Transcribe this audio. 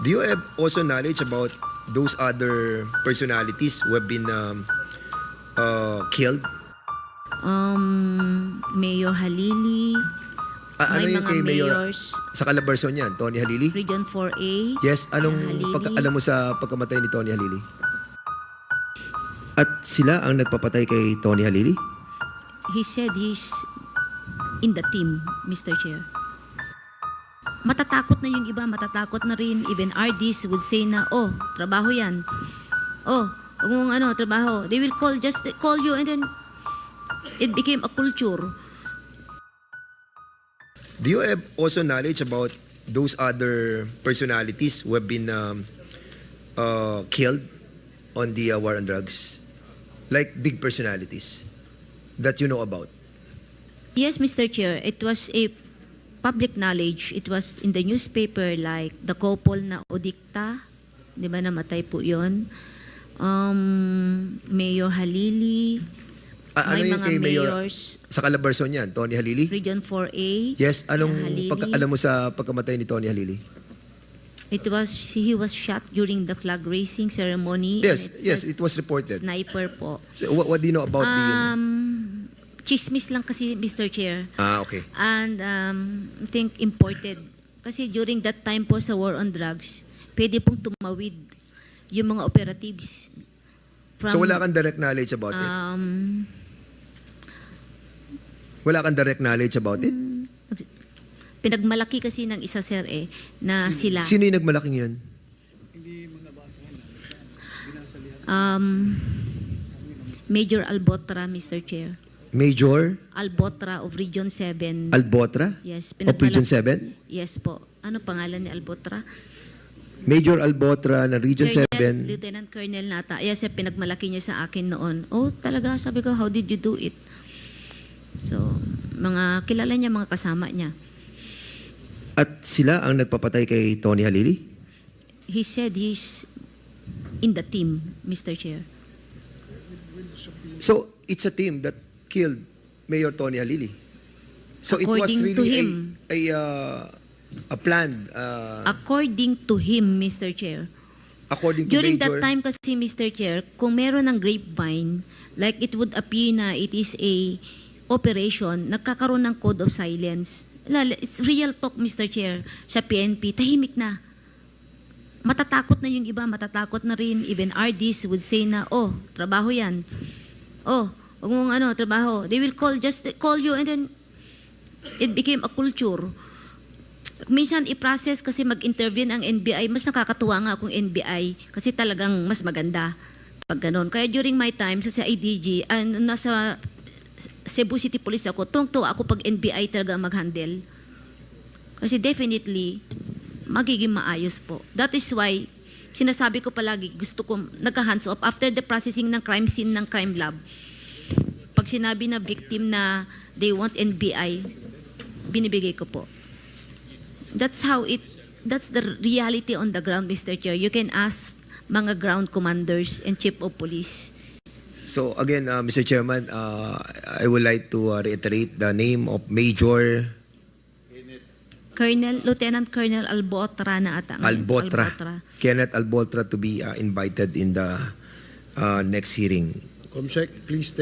Do you have also knowledge about those other personalities who have been um, uh, killed? Um, Mayor Halili, Ah, ano may yung mga kay Mayor mayors, sa Calabarzon yan? Tony Halili? Region 4A. Yes, anong Halili. pagka, alam mo sa pagkamatay ni Tony Halili? At sila ang nagpapatay kay Tony Halili? He said he's in the team, Mr. Chair. Matatakot na yung iba, matatakot na rin. Even RDs would say na, oh, trabaho yan. Oh, huwag mong ano, trabaho. They will call, just call you and then it became a culture. Do you have also knowledge about those other personalities who have been um, uh, killed on the uh, war on drugs? Like big personalities that you know about? Yes, Mr. Chair, it was a public knowledge. It was in the newspaper like the couple na Odikta, di ba namatay po yon. Um, Mayor Halili, Ah, ano may yung mga kay Mayor mayors, sa Calabarzon yan? Tony Halili? Region 4A. Yes, anong Halili. pagka, alam mo sa pagkamatay ni Tony Halili? It was, he was shot during the flag raising ceremony. Yes, yes, says it was reported. Sniper po. So, what, what do you know about the... Um, chismis lang kasi, Mr. Chair. Ah, okay. and um, I think imported. Kasi during that time po sa war on drugs, pwede pong tumawid yung mga operatives. From, so wala kang direct knowledge about it? um, Wala kang direct knowledge about it? pinagmalaki kasi ng isa sir eh, na sila. Sino yung nagmalaking yun? Um, Major Albotra, Mr. Chair. Major Albotra of Region 7. Albotra? yes, Of Region pinagmalaki- 7? Yes po. Ano pangalan ni Albotra? Major Albotra ng Region Colonel, 7. Lieutenant Colonel Nata. Yes, sir, pinagmalaki niya sa akin noon. Oh, talaga, sabi ko, how did you do it? So, mga kilala niya, mga kasama niya. At sila ang nagpapatay kay Tony Halili? He said he's in the team, Mr. Chair. So, it's a team that killed Mayor Tony Halili. So, it was According to really him. a, a, uh, a planned, uh, According to him, Mr. Chair. according to During Major... that time kasi, Mr. Chair, kung meron ng grapevine, like it would appear na it is a operation, nagkakaroon ng code of silence. Lala, It's real talk, Mr. Chair, sa PNP, tahimik na. Matatakot na yung iba, matatakot na rin. Even RDs would say na, oh, trabaho yan. Oh, huwag mong ano, trabaho. They will call, just call you and then it became a culture minsan i-process kasi mag-intervene ang NBI, mas nakakatuwa nga kung NBI kasi talagang mas maganda pag ganun. Kaya during my time sa CIDG, uh, nasa Cebu City Police ako, tuwang-tuwa ako pag NBI talaga mag-handle. Kasi definitely, magiging maayos po. That is why, sinasabi ko palagi, gusto ko nagka-hands off after the processing ng crime scene ng crime lab. Pag sinabi na victim na they want NBI, binibigay ko po. That's how it, that's the reality on the ground, Mr. Chair. You can ask mga ground commanders and chief of police. So, again, uh, Mr. Chairman, uh, I would like to uh, reiterate the name of Major Colonel, Lieutenant Colonel Albotra na ata. Albotra. Albotra. Kenneth Albotra to be uh, invited in the uh, next hearing. Comsec, please take